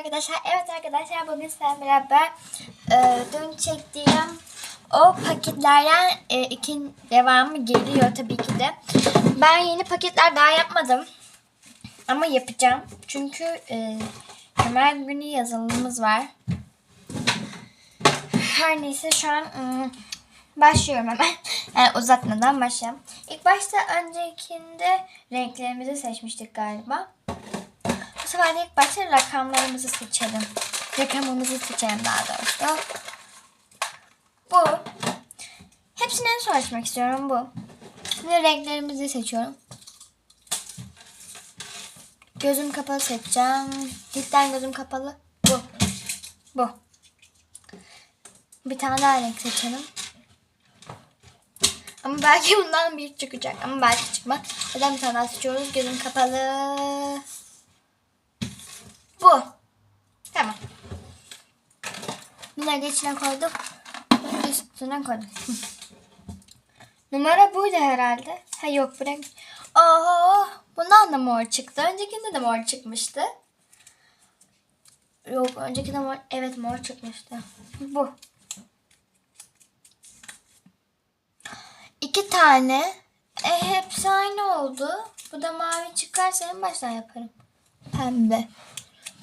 arkadaşlar. Evet arkadaşlar bugün sizlerle beraber e, dün çektiğim o paketlerden e, ikin devamı geliyor tabii ki de. Ben yeni paketler daha yapmadım. Ama yapacağım. Çünkü e, Ömer günü yazılımımız var. Her neyse şu an ım, başlıyorum hemen. Yani uzatmadan başlayalım. İlk başta öncekinde renklerimizi seçmiştik galiba. Sefer ilk başta rakamlarımızı seçelim. Rakamımızı seçelim daha doğrusu. Bu. Hepsini en açmak istiyorum bu. Şimdi renklerimizi seçiyorum. Gözüm kapalı seçeceğim. Cidden gözüm kapalı. Bu. Bu. Bir tane daha renk seçelim. Ama belki bundan bir çıkacak. Ama belki çıkmaz. Yüzden bir tane daha seçiyoruz. Gözüm kapalı. Bu. Tamam. Bunları da içine koyduk. Üstüne koyduk. Numara buydu herhalde. Ha yok renk. Aa, bundan da mor çıktı. Öncekinde de mor çıkmıştı. Yok öncekinde mor. Evet mor çıkmıştı. Bu. İki tane. E, hepsi aynı oldu. Bu da mavi çıkarsa en baştan yaparım. Pembe.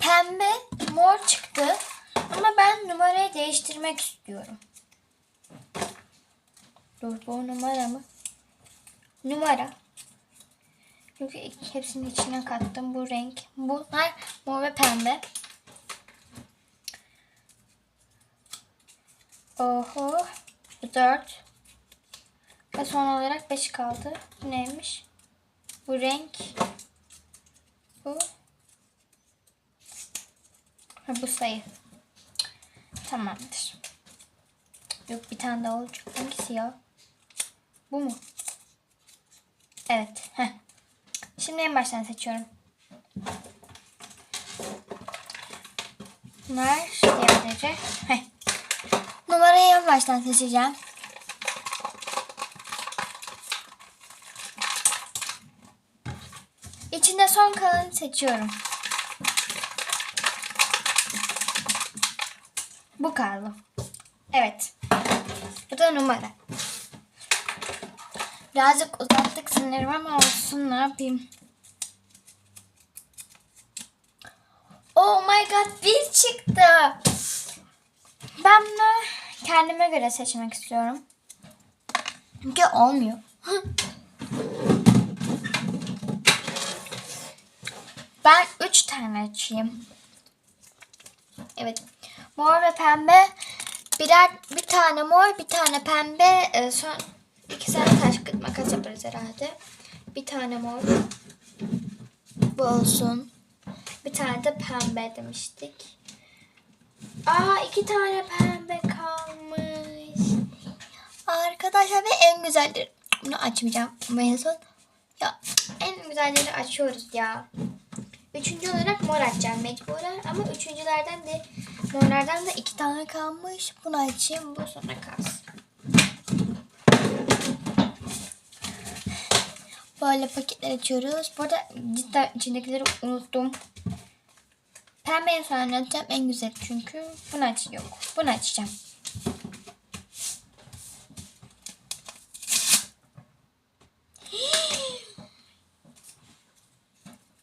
Pembe mor çıktı. Ama ben numarayı değiştirmek istiyorum. Dur bu numara mı? Numara. Çünkü hepsinin içine kattım bu renk. Bunlar mor ve pembe. Oho. Bu dört. Ve son olarak 5 kaldı. Bu neymiş? Bu renk. Bu. Ha, bu sayı. Tamamdır. Yok bir tane daha olacak. Hangisi ya? Bu mu? Evet. Heh. Şimdi en baştan seçiyorum. Bunlar diğer derece. Heh. Numarayı en baştan seçeceğim. İçinde son kalanı seçiyorum. Bu. Evet. Bu da numara. Birazcık uzattık sanırım ama olsun ne yapayım. Oh my god bir çıktı. Ben bunu kendime göre seçmek istiyorum. Çünkü olmuyor. Ben 3 tane açayım. Evet. Mor ve pembe. Birer bir tane mor, bir tane pembe. Ee, son iki tane taş makas yaparız herhalde. Bir tane mor. Bu olsun. Bir tane de pembe demiştik. Aa iki tane pembe kalmış. Arkadaşlar ve en güzelleri. Bunu açmayacağım. Mezun. Ya en güzelleri açıyoruz ya. Üçüncü olarak mor açacağım mecburen ama üçüncülerden de morlardan da iki tane kalmış. Bunu açayım bu sonra kalsın. Böyle paketler açıyoruz. Bu arada cidden içindekileri unuttum. Pembeyi sonra anlatacağım en güzel çünkü bunu aç yok. Bunu açacağım.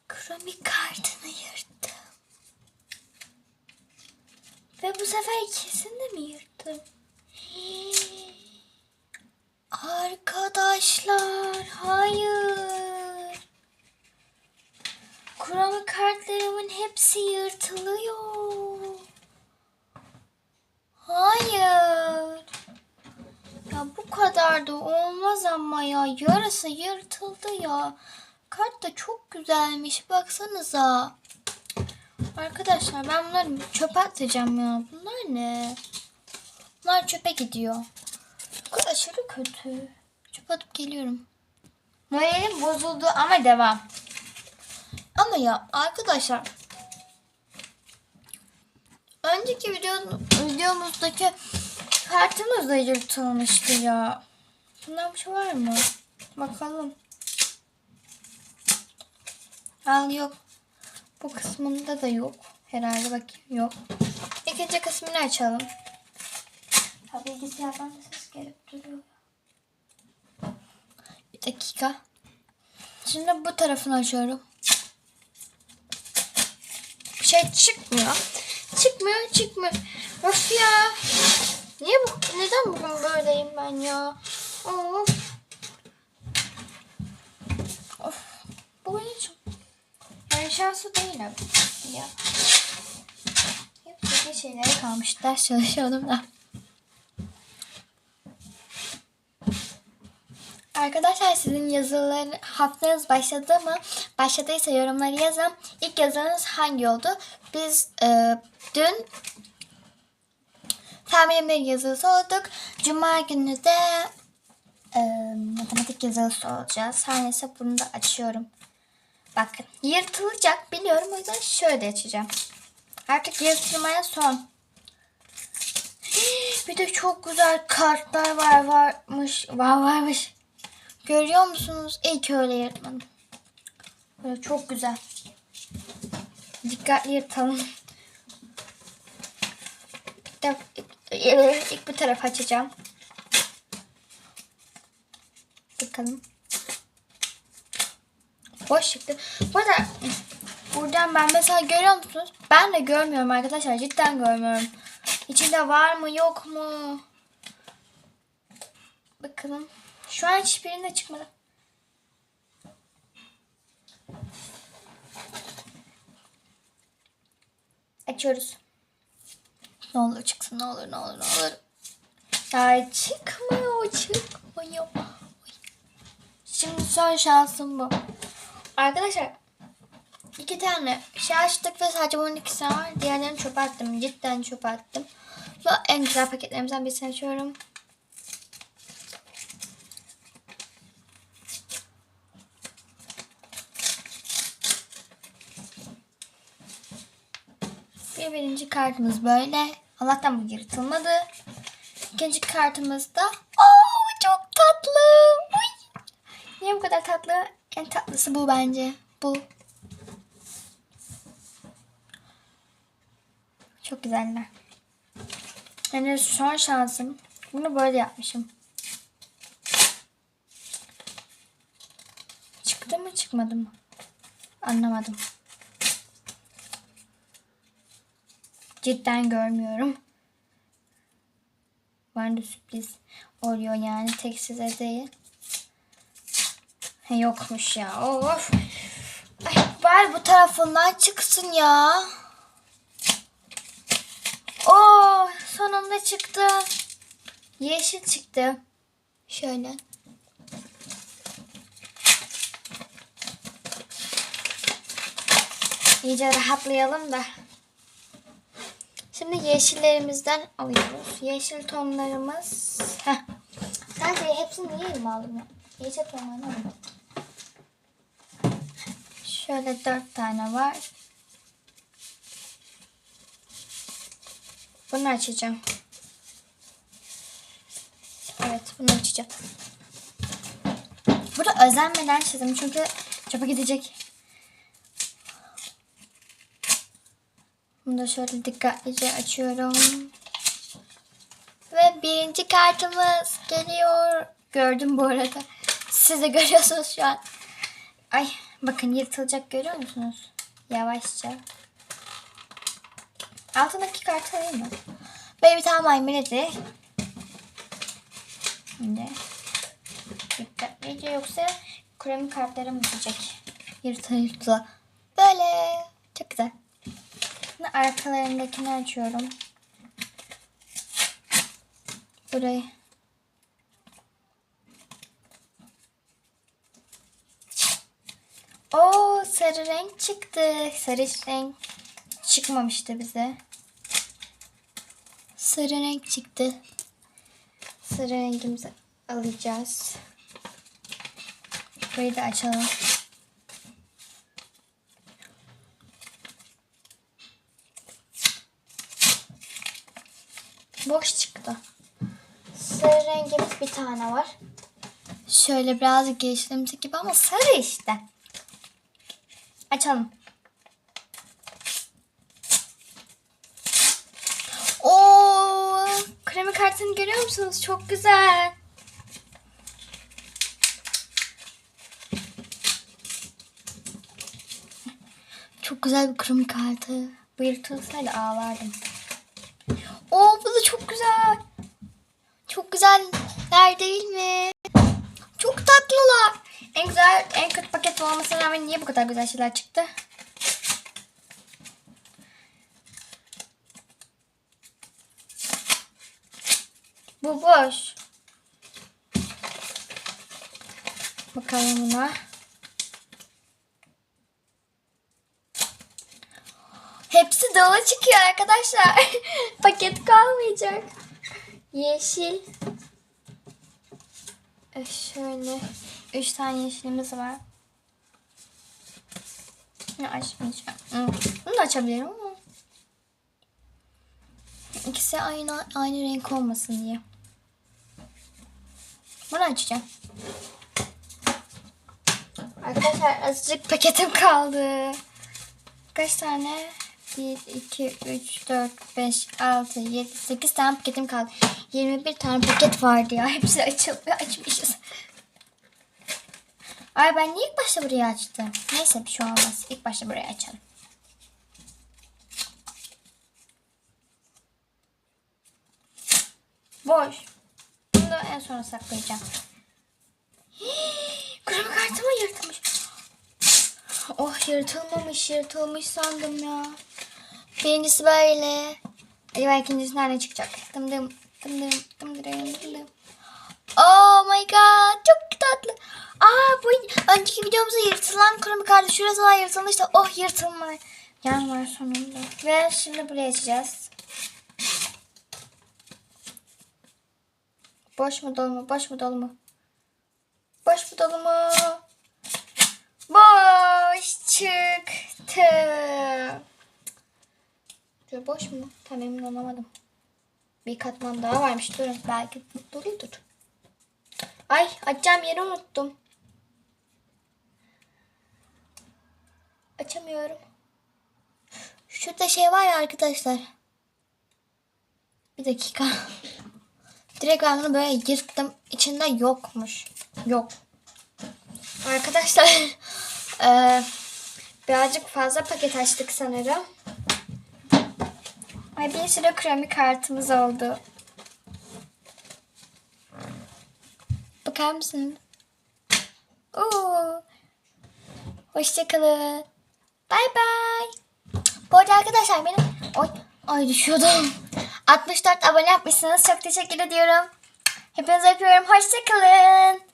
Kromik kartını yırttım. Ve bu sefer ikisini de yırttım? Arkadaşlar hayır. Kromik kartlarımın hepsi yırtılıyor. Hayır. Ya bu kadar da olmaz ama ya. Yarısı yırtıldı ya. Kart da çok güzelmiş. Baksanıza. Arkadaşlar ben bunları çöpe atacağım ya. Bunlar ne? Bunlar çöpe gidiyor. Bu aşırı kötü. Çöpe atıp geliyorum. Moralim bozuldu ama devam. Ama ya arkadaşlar önceki video, videomuzdaki kartımız da yırtılmıştı ya. Bundan bir şey var mı? Bakalım. Al yok. Bu kısmında da yok. Herhalde bakayım. Yok. İkinci kısmını açalım. Ha bilgisayardan da ses gelip duruyor. Bir dakika. Şimdi bu tarafını açıyorum. Bir şey çıkmıyor. Çıkmıyor, çıkmıyor. Of ya. Niye bu? Neden bugün böyleyim ben ya? Of. Of. Bu hiç yani şansı değil abi. Ya. Hep şeylere kalmış. Ders çalışıyordum da. Arkadaşlar sizin yazıları haftanız başladı mı? Başladıysa yorumları yazın. İlk yazınız hangi oldu? Biz e, dün fen bilimleri yazılısı olduk. Cuma günü de e, matematik yazılısı olacağız. Her neyse bunu da açıyorum. Bakın yırtılacak biliyorum o yüzden şöyle açacağım. Artık yırtılmaya son. Bir de çok güzel kartlar var varmış. Var varmış. Görüyor musunuz? İyi ki öyle yırtmadım. Böyle çok güzel. Dikkatli yırtalım. Bir de bu tarafı açacağım. Bakalım. Boş çıktı. Bu arada buradan ben mesela görüyor musunuz? Ben de görmüyorum arkadaşlar. Cidden görmüyorum. İçinde var mı yok mu? Bakalım. Şu an hiçbirinde çıkmadı. Açıyoruz. Ne olur çıksın ne olur ne olur ne olur. Ya çıkmıyor çıkmıyor. Şimdi son şansım bu. Arkadaşlar iki tane şey açtık ve sadece bunun ikisi var. Diğerlerini çöpe attım. Cidden çöpe attım. Ve en güzel paketlerimizden birisini açıyorum. Birinci kartımız böyle. Allah'tan bu yırtılmadı. İkinci kartımız da Oo, çok tatlı. Uy. Niye bu kadar tatlı? En tatlısı bu bence. Bu. Çok güzeller. Yani son şansım. Bunu böyle yapmışım. Çıktı mı çıkmadı mı? Anlamadım. Cidden görmüyorum. Ben de sürpriz oluyor yani tek size değil. Yokmuş ya. Of. Ay, bari bu tarafından çıksın ya. Oo, sonunda çıktı. Yeşil çıktı. Şöyle. İyice rahatlayalım da. Şimdi yeşillerimizden alıyoruz. Yeşil tonlarımız. Heh. Sadece hepsini niye elime aldım ya? Yeşil tonlarını alayım. Şöyle dört tane var. Bunu açacağım. Evet bunu açacağım. Burada özenmeden çizdim çünkü çöpe gidecek. Bunu da şöyle dikkatlice açıyorum. Ve birinci kartımız geliyor. Gördüm bu arada. Siz de görüyorsunuz şu an. Ay bakın yırtılacak görüyor musunuz? Yavaşça. Altındaki kartı alayım mı? Böyle bir tane maymuneti. Şimdi dikkatlice yoksa kremi kartlarım bitecek. Yırtı yırtı. Böyle. Çok güzel. Şimdi arkalarındakini açıyorum. Burayı. Oo sarı renk çıktı. Sarı renk çıkmamıştı bize. Sarı renk çıktı. Sarı rengimizi alacağız. Burayı da açalım. boş çıktı. Sarı rengimiz bir tane var. Şöyle birazcık geçtiğimiz gibi ama sarı işte. Açalım. Oo, kremi kartını görüyor musunuz? Çok güzel. Çok güzel bir kremi kartı. Bu yırtılsaydı ağlardım. Güzeller değil mi? Çok tatlılar. En güzel, en kötü paket olmasına rağmen niye bu kadar güzel şeyler çıktı? Bu boş. Bakalım buna. Hepsi dolu çıkıyor arkadaşlar. Paket kalmayacak. Yeşil. E, Şöyle. Üç tane yeşilimiz var. Ne açmayacağım. Bunu da açabilirim ama. İkisi aynı aynı renk olmasın diye. Bunu açacağım. Arkadaşlar azıcık paketim kaldı. Kaç tane? 1, 2, 3, 4, 5, 6, 7, 8 tane paketim kaldı. 21 tane paket vardı ya. Hepsi açılmıyor. Açmışız. Ay ben niye ilk başta burayı açtım? Neyse bir şey olmaz. İlk başta burayı açalım. Boş. Bunu da en sona saklayacağım. Krema kartımı yırtılmış. Oh yırtılmamış yırtılmış sandım ya. Birincisi böyle. Acaba ikincisinden ne çıkacak? Dım dım dım dım dım dım dım. Oh my god çok tatlı. Aa bu önceki videomuzda yırtılan kremi kartı şurası var yırtılmıştı. Oh yırtılma. Yan var sonunda. Ve şimdi buraya açacağız. Boş mu dolu mu? Boş mu dolu mu? Boş mu dolu mu? Boş çıktı. Şöyle boş mu? Tam emin olamadım. Bir katman daha varmış. Durun belki doludur. Ay açacağım yeri unuttum. Açamıyorum. Şurada şey var ya arkadaşlar. Bir dakika. Direkt ben bunu böyle yırttım. İçinde yokmuş. Yok. Arkadaşlar eee, birazcık fazla paket açtık sanırım. Ay bir sürü kremi kartımız oldu. Bakar mısın? Oo. Hoşçakalın. Bay bay. Bu arada arkadaşlar benim... Oy, ay düşüyordum. 64 abone yapmışsınız. Çok teşekkür ediyorum. Hepinizi öpüyorum. Hoşçakalın.